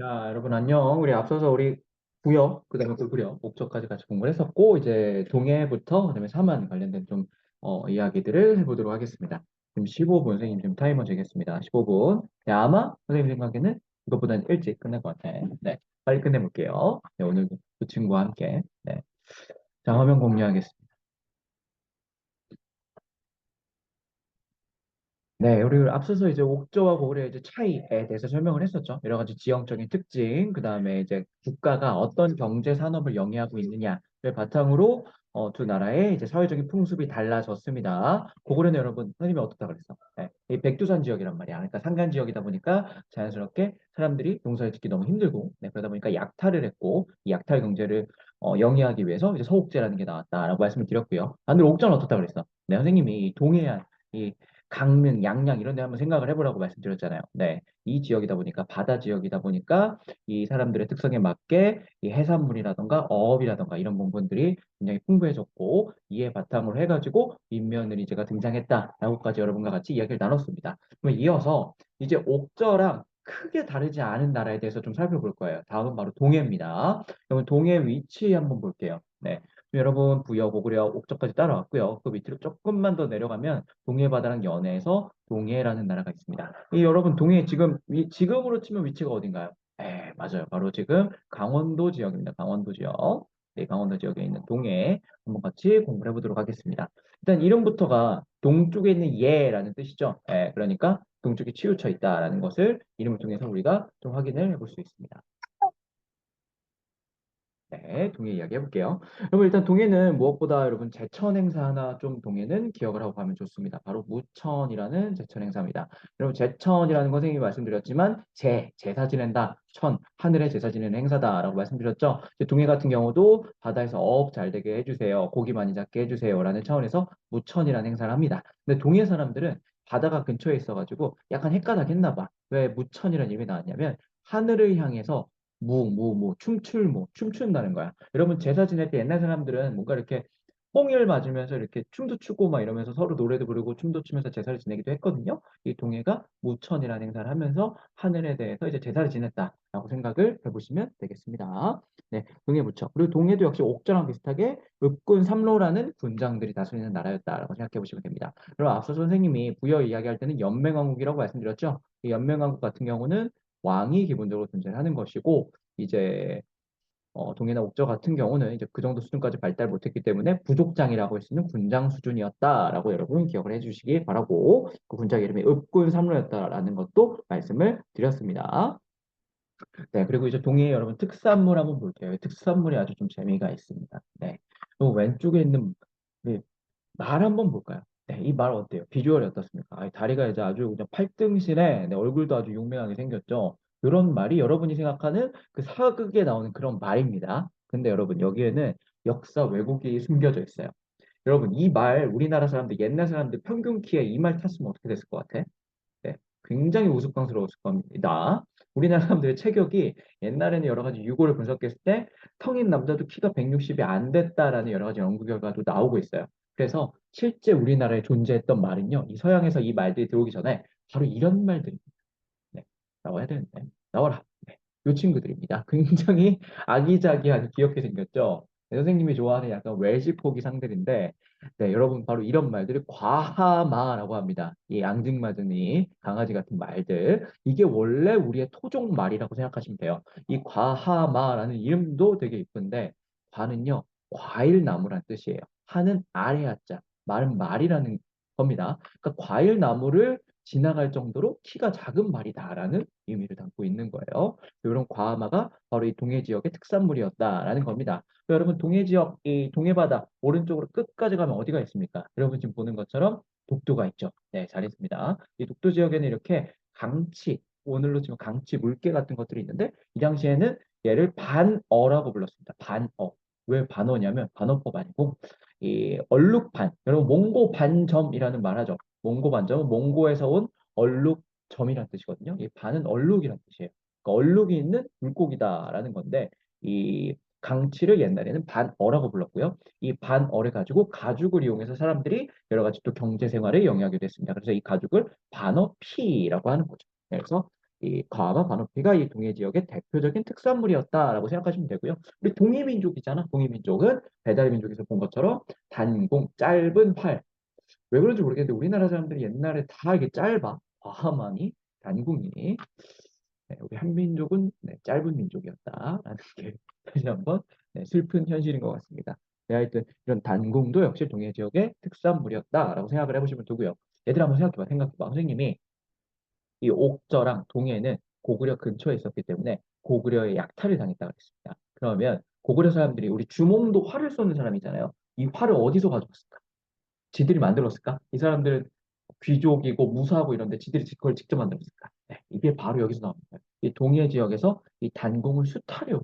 야, 여러분 안녕. 우리 앞서서 우리 구역, 그다음에 구구역, 목적까지 같이 공부를 했었고 이제 동해부터 그다음에 사만 관련된 좀 어, 이야기들을 해보도록 하겠습니다. 지금 15분 선생님 지금 타이머 재겠습니다. 15분. 네, 아마 선생님 생각에는 이것보다는 일찍 끝날 것 같아. 네, 빨리 끝내볼게요. 네, 오늘 그 친구와 함께. 네, 자 화면 공유하겠습니다. 네, 우리 앞서서 이제 옥저와 고구려의 이제 차이에 대해서 설명을 했었죠. 여러 가지 지형적인 특징, 그 다음에 이제 국가가 어떤 경제 산업을 영위하고 있느냐를 바탕으로 어, 두 나라의 이제 사회적인 풍습이 달라졌습니다. 고구려는 여러분, 선생님이 어떻다 그랬어? 네, 이 백두산 지역이란 말이야. 그러니까 산간 지역이다 보니까 자연스럽게 사람들이 농사를 짓기 너무 힘들고, 네, 그러다 보니까 약탈을 했고, 이 약탈 경제를 어, 영위하기 위해서 이제 서옥제라는 게 나왔다라고 말씀을 드렸고요. 반대로 옥저는 어떻다 그랬어? 네, 선생님이 이 동해안 이 강릉, 양양 이런 데 한번 생각을 해보라고 말씀드렸잖아요. 네. 이 지역이다 보니까 바다 지역이다 보니까 이 사람들의 특성에 맞게 이 해산물이라던가 어업이라던가 이런 부분들이 굉장히 풍부해졌고 이에 바탕으로 해가지고 인면을 이제가 등장했다라고까지 여러분과 같이 이야기를 나눴습니다. 그럼 이어서 이제 옥저랑 크게 다르지 않은 나라에 대해서 좀 살펴볼 거예요. 다음은 바로 동해입니다. 그러면 동해 위치 한번 볼게요. 네. 여러분 부여, 고구려, 옥저까지 따라왔고요. 그 밑으로 조금만 더 내려가면 동해 바다랑 연해에서 동해라는 나라가 있습니다. 이 여러분 동해 지금 위, 지금으로 치면 위치가 어딘가요? 네, 맞아요. 바로 지금 강원도 지역입니다. 강원도 지역. 네, 강원도 지역에 있는 동해 한번 같이 공부를 해보도록 하겠습니다. 일단 이름부터가 동쪽에 있는 예라는 뜻이죠. 네, 그러니까 동쪽에 치우쳐 있다라는 것을 이름을 통해서 우리가 좀 확인을 해볼 수 있습니다. 네, 동해 이야기 해볼게요. 여러분 일단 동해는 무엇보다 여러분 제천 행사 하나 좀 동해는 기억을 하고 가면 좋습니다. 바로 무천이라는 제천 행사입니다. 여러분 제천이라는 건 선생님이 말씀드렸지만 제, 제사 지낸다, 천, 하늘에 제사 지내는 행사다라고 말씀드렸죠. 동해 같은 경우도 바다에서 어업 잘 되게 해주세요. 고기 많이 잡게 해주세요라는 차원에서 무천이라는 행사를 합니다. 근데 동해 사람들은 바다가 근처에 있어가지고 약간 헷갈하겠나 봐. 왜 무천이라는 이름이 나왔냐면 하늘을 향해서 무, 무, 무, 춤출 무, 춤춘다는 거야. 여러분 제사 지낼 때 옛날 사람들은 뭔가 이렇게 뽕을 맞으면서 이렇게 춤도 추고 막 이러면서 서로 노래도 부르고 춤도 추면서 제사를 지내기도 했거든요. 이 동해가 무천이라는 행사를 하면서 하늘에 대해서 이제 제사를 지냈다라고 생각을 해보시면 되겠습니다. 네, 동해 무천. 그리고 동해도 역시 옥저랑 비슷하게 읍군 삼로라는 군장들이 다스리는 나라였다라고 생각해 보시면 됩니다. 그럼 앞서 선생님이 부여 이야기할 때는 연맹왕국이라고 말씀드렸죠. 이 연맹왕국 같은 경우는 왕이 기본적으로 존재하는 것이고 이제 어, 동해나 옥저 같은 경우는 이제 그 정도 수준까지 발달 못했기 때문에 부족장이라고 할 수 있는 군장 수준이었다라고 여러분 기억을 해주시기 바라고 그 군장 이름이 읍군 삼로였다라는 것도 말씀을 드렸습니다. 네, 그리고 이제 동해에 여러분 특산물 한번 볼게요. 특산물이 아주 좀 재미가 있습니다. 네, 또 왼쪽에 있는 네, 말 한번 볼까요? 네, 이 말 어때요? 비주얼이 어떻습니까? 아, 다리가 이제 아주 그냥 팔등신에 네, 얼굴도 아주 용맹하게 생겼죠. 이런 말이 여러분이 생각하는 그 사극에 나오는 그런 말입니다. 근데 여러분 여기에는 역사 왜곡이 숨겨져 있어요. 여러분 이 말 우리나라 사람들 옛날 사람들 평균 키에 이 말 탔으면 어떻게 됐을 것 같아? 네, 굉장히 우스꽝스러웠을 겁니다. 우리나라 사람들의 체격이 옛날에는 여러 가지 유고를 분석했을 때 성인 남자도 키가 160이 안 됐다라는 여러 가지 연구 결과도 나오고 있어요. 그래서 실제 우리나라에 존재했던 말은요, 이 서양에서 이 말들이 들어오기 전에 바로 이런 말들입니다. 네, 나와야 되는데 나와라. 네, 이 친구들입니다. 굉장히 아기자기하게 귀엽게 생겼죠. 네, 선생님이 좋아하는 약간 외시포기 상들인데 네, 여러분 바로 이런 말들을 과하마라고 합니다. 이 앙증맞으니 강아지 같은 말들 이게 원래 우리의 토종 말이라고 생각하시면 돼요. 이 과하마라는 이름도 되게 이쁜데 과는요 과일 나무란 뜻이에요. 하는 아래 하자 말은 말이라는 겁니다. 그러니까 과일 나무를 지나갈 정도로 키가 작은 말이다라는 의미를 담고 있는 거예요. 이런 과마가 바로 이 동해 지역의 특산물이었다라는 겁니다. 여러분 동해 지역 이 동해 바다 오른쪽으로 끝까지 가면 어디가 있습니까? 여러분 지금 보는 것처럼 독도가 있죠. 네, 잘했습니다. 이 독도 지역에는 이렇게 강치 오늘로 치면 강치 물개 같은 것들이 있는데 이 당시에는 얘를 반어라고 불렀습니다. 반어. 왜 반어냐면 반어법 아니고 이 얼룩반 여러분 몽고 반점이라는 말 하죠. 몽고 반점은 몽고에서 온 얼룩점이라는 뜻이거든요. 이 반은 얼룩이라는 뜻이에요. 그러니까 얼룩이 있는 물고기다라는 건데 이 강치를 옛날에는 반어라고 불렀고요. 이 반어를 가지고 가죽을 이용해서 사람들이 여러 가지 또 경제 생활에 영위하게 됐습니다. 그래서 이 가죽을 반어피라고 하는 거죠. 그래서 이 과마 반어피가 이 동해 지역의 대표적인 특산물이었다라고 생각하시면 되고요. 우리 동해민족이잖아. 동해민족은 배달민족에서 본 것처럼 단공, 짧은 활. 왜 그런지 모르겠는데 우리나라 사람들이 옛날에 다 이게 짧아. 과하만이, 단궁이. 네, 우리 한민족은 네, 짧은 민족이었다라는 게 다시 한번 네, 슬픈 현실인 것 같습니다. 네, 하여튼 이런 단궁도 역시 동해 지역의 특산물이었다라고 생각을 해보시면 되고요. 얘들 한번 생각해봐, 생각해봐. 선생님이 이 옥저랑 동해는 고구려 근처에 있었기 때문에 고구려의 약탈을 당했다고 했습니다. 그러면 고구려 사람들이 우리 주몽도 활을 쏘는 사람이잖아요. 이 활을 어디서 가져왔을까? 지들이 만들었을까? 이 사람들은 귀족이고 무사하고 이런데 지들이 그걸 직접 만들었을까? 네, 이게 바로 여기서 나옵니다. 이 동해 지역에서 이 단궁을 수탈해 온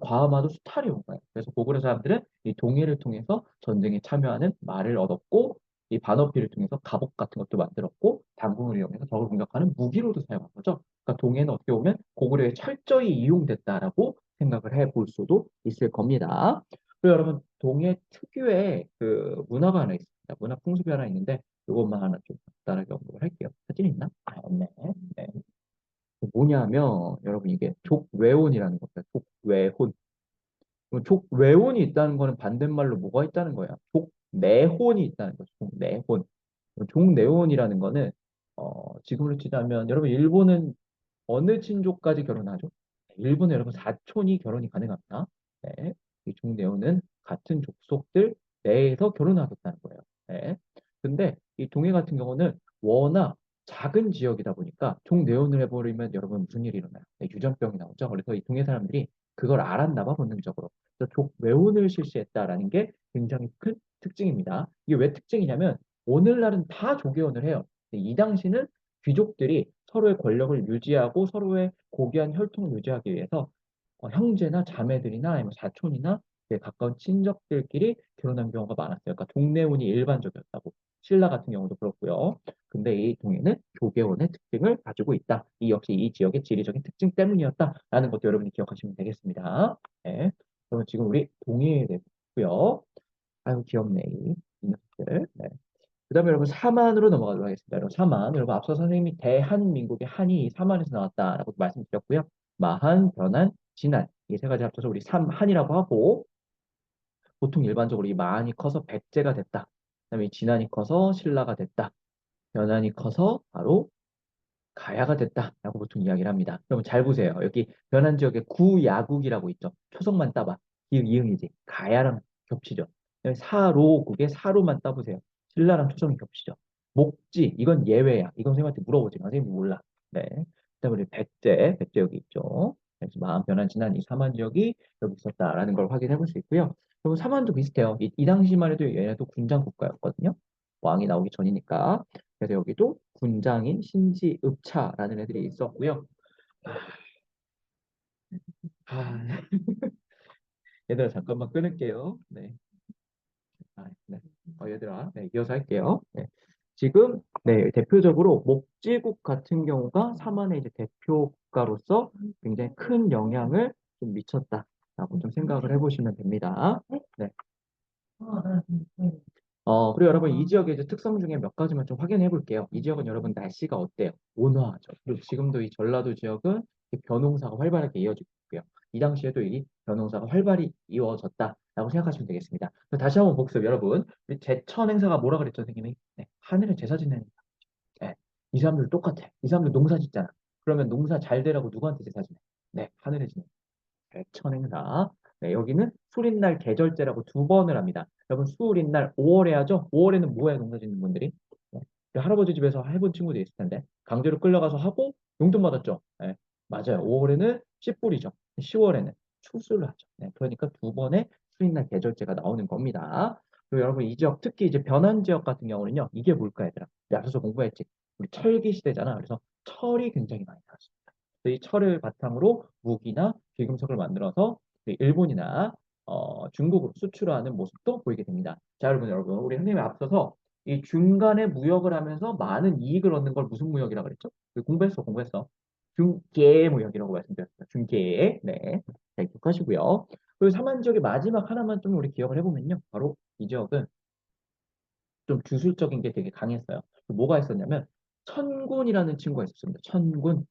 과마도 수탈이 온 거예요. 그래서 고구려 사람들은 이 동해를 통해서 전쟁에 참여하는 말을 얻었고 이 반어피를 통해서 갑옷 같은 것도 만들었고 단궁을 이용해서 적을 공격하는 무기로도 사용한 거죠. 그러니까 동해는 어떻게 보면 고구려에 철저히 이용됐다라고 생각을 해 볼 수도 있을 겁니다. 그리고 여러분 동해 특유의 그 문화가 하나 있습니다. 문화 풍습이 하나 있는데 이것만 하나 좀 간단하게 언급을 할게요. 사진 있나? 아, 없네. 네. 뭐냐면 여러분 이게 족외혼이라는 겁니다. 족외혼. 족외혼이 있다는 거는 반대말로 뭐가 있다는 거야? 족내혼이 있다는 거죠. 족내혼. 족내혼이라는 거는 어, 지금으로 치자면 여러분 일본은 어느 친족까지 결혼하죠? 일본은 여러분 사촌이 결혼이 가능합니다. 네. 이 족내혼은 같은 족속들 내에서 결혼하겠다는 거예요. 네. 근데 이 동해 같은 경우는 워낙 작은 지역이다 보니까 종내혼을 해버리면 여러분 무슨 일이 일어나요? 네, 유전병이 나오죠. 그래서 이 동해 사람들이 그걸 알았나 봐 본능적으로. 그래서 족외혼을 실시했다라는 게 굉장히 큰 특징입니다. 이게 왜 특징이냐면 오늘날은 다 조계혼을 해요. 이 당시는 귀족들이 서로의 권력을 유지하고 서로의 고귀한 혈통을 유지하기 위해서 어, 형제나 자매들이나 아니면 사촌이나 가까운 친척들끼리 결혼한 경우가 많았어요. 그러니까 동네혼이 일반적이었다고. 신라 같은 경우도 그렇고요. 근데 이 동해는 조계원의 특징을 가지고 있다. 이 역시 이 지역의 지리적인 특징 때문이었다라는 것도 여러분이 기억하시면 되겠습니다. 네. 그럼 지금 우리 동해에 대고요. 아유 귀엽네 이 녀석들. 네. 그 다음에 여러분 사만으로 넘어가도록 하겠습니다. 여러분 사만. 여러분 앞서 선생님이 대한민국의 한이 사만에서 나왔다라고 말씀드렸고요. 마한, 변한, 진한 이 세 가지 합쳐서 우리 삼한이라고 하고 보통 일반적으로 이 마한이 커서 백제가 됐다. 그다음에 진한이 커서 신라가 됐다. 연한이 커서 바로 가야가 됐다라고 보통 이야기를 합니다. 그러면 잘 보세요. 여기 변한 지역에 구야국이라고 있죠. 초성만 따봐. 이응, 이응이지. 가야랑 겹치죠. 사로국에 사로만 따보세요. 신라랑 초성이 겹치죠. 목지, 이건 예외야. 이건 선생님한테 물어보지 마. 선생님 몰라. 네. 그다음에 백제, 백제 여기 있죠. 그래서 마음 변한 지난 이 사만 지역이 여기 있었다라는 걸 확인해 볼 수 있고요. 그리고 사만도 비슷해요. 이, 이 당시만 해도 얘네도 군장 국가였거든요. 왕이 나오기 전이니까. 그래서 여기도 군장인 신지읍차라는 애들이 있었고요. 아, 얘들아 잠깐만 끊을게요. 네. 아, 네. 어, 얘들아, 네, 이어서 할게요. 네. 지금 네, 대표적으로 목지국 같은 경우가 사만의 이제 대표가로서 굉장히 큰 영향을 좀 미쳤다 라고 좀 생각을 해보시면 됩니다. 네. 어, 그리고 여러분 이 지역의 이제 특성 중에 몇 가지만 좀 확인해 볼게요. 이 지역은 여러분 날씨가 어때요? 온화하죠. 그리고 지금도 이 전라도 지역은 벼농사가 활발하게 이어지고 있고요. 이 당시에도 이 벼농사가 활발히 이어졌다라고 생각하시면 되겠습니다. 다시 한번 복습 여러분. 제천 행사가 뭐라 그랬죠, 선생님이? 네, 하늘에 제사 지내는 네, 이 사람들 똑같아. 이 사람들 농사 짓잖아. 그러면 농사 잘 되라고 누구한테 제사 지내? 네, 하늘에 지내. 제천 행사. 네, 여기는 수린날 계절제라고 두 번을 합니다. 여러분 수린날 5월에 하죠? 5월에는 뭐해 농사 짓는 분들이? 네. 할아버지 집에서 해본 친구도 있을 텐데 강제로 끌려가서 하고 용돈 받았죠? 네. 맞아요. 5월에는 씨 뿌리죠. 10월에는 추수를 하죠. 네. 그러니까 두 번의 수린날 계절제가 나오는 겁니다. 그리고 여러분 이 지역 특히 이제 변한 지역 같은 경우는요. 이게 뭘까 얘들아? 앞서서 공부했지. 우리 철기 시대잖아. 그래서 철이 굉장히 많이 나왔습니다. 이 철을 바탕으로 무기나 귀금속을 만들어서 일본이나 어, 중국으로 수출하는 모습도 보이게 됩니다. 자, 여러분, 여러분, 우리 선생님이 앞서서 이 중간에 무역을 하면서 많은 이익을 얻는 걸 무슨 무역이라고 그랬죠? 공부했어, 공부했어. 중개 무역이라고 말씀드렸습니다. 중개. 네. 잘 기억하시고요. 그리고 사만 지역의 마지막 하나만 좀 우리 기억을 해보면요. 바로 이 지역은 좀 주술적인 게 되게 강했어요. 뭐가 있었냐면 천군이라는 친구가 있었습니다. 천군.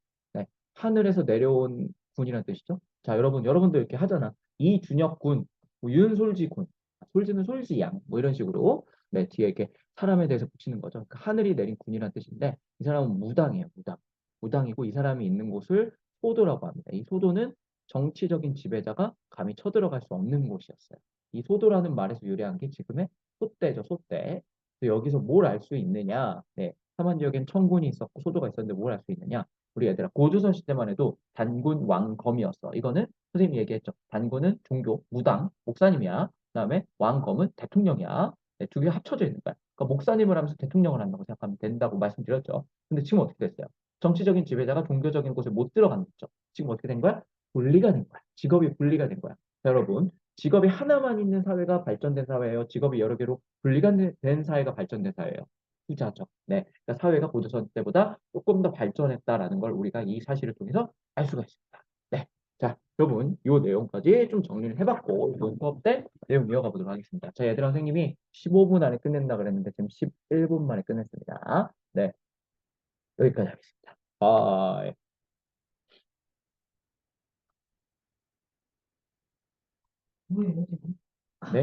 하늘에서 내려온 군이라는 뜻이죠. 자, 여러분, 여러분도 이렇게 하잖아. 이준혁 군, 뭐 윤솔지 군, 솔지는 솔지 양, 뭐 이런 식으로 네, 뒤에 이렇게 사람에 대해서 붙이는 거죠. 그러니까 하늘이 내린 군이라는 뜻인데 이 사람은 무당이에요, 무당. 무당이고 이 사람이 있는 곳을 소도라고 합니다. 이 소도는 정치적인 지배자가 감히 쳐들어갈 수 없는 곳이었어요. 이 소도라는 말에서 유래한 게 지금의 소대죠, 소대. 여기서 뭘 알 수 있느냐? 네, 삼한 지역엔 청군이 있었고 소도가 있었는데 뭘 알 수 있느냐? 우리 얘들아 고조선 시대만 해도 단군 왕검이었어. 이거는 선생님이 얘기했죠. 단군은 종교, 무당, 목사님이야. 그다음에 왕검은 대통령이야. 네, 두 개 합쳐져 있는 거야. 그러니까 목사님을 하면서 대통령을 한다고 생각하면 된다고 말씀드렸죠. 근데 지금 어떻게 됐어요? 정치적인 지배자가 종교적인 곳에 못 들어간 거죠. 지금 어떻게 된 거야? 분리가 된 거야. 직업이 분리가 된 거야. 자, 여러분, 직업이 하나만 있는 사회가 발전된 사회예요. 직업이 여러 개로 분리가 된 사회가 발전된 사회예요. 후자죠. 네, 그러니까 사회가 고조선 때보다 조금 더 발전했다라는 걸 우리가 이 사실을 통해서 알 수가 있습니다. 네, 자, 여러분, 이 내용까지 좀 정리를 해봤고 이번 수업 때 내용 이어가 보도록 하겠습니다. 자, 얘들아 선생님이 15분 안에 끝낸다 그랬는데 지금 11분 만에 끝냈습니다. 네, 여기까지 하겠습니다. 바이. 뭐예요, 지금?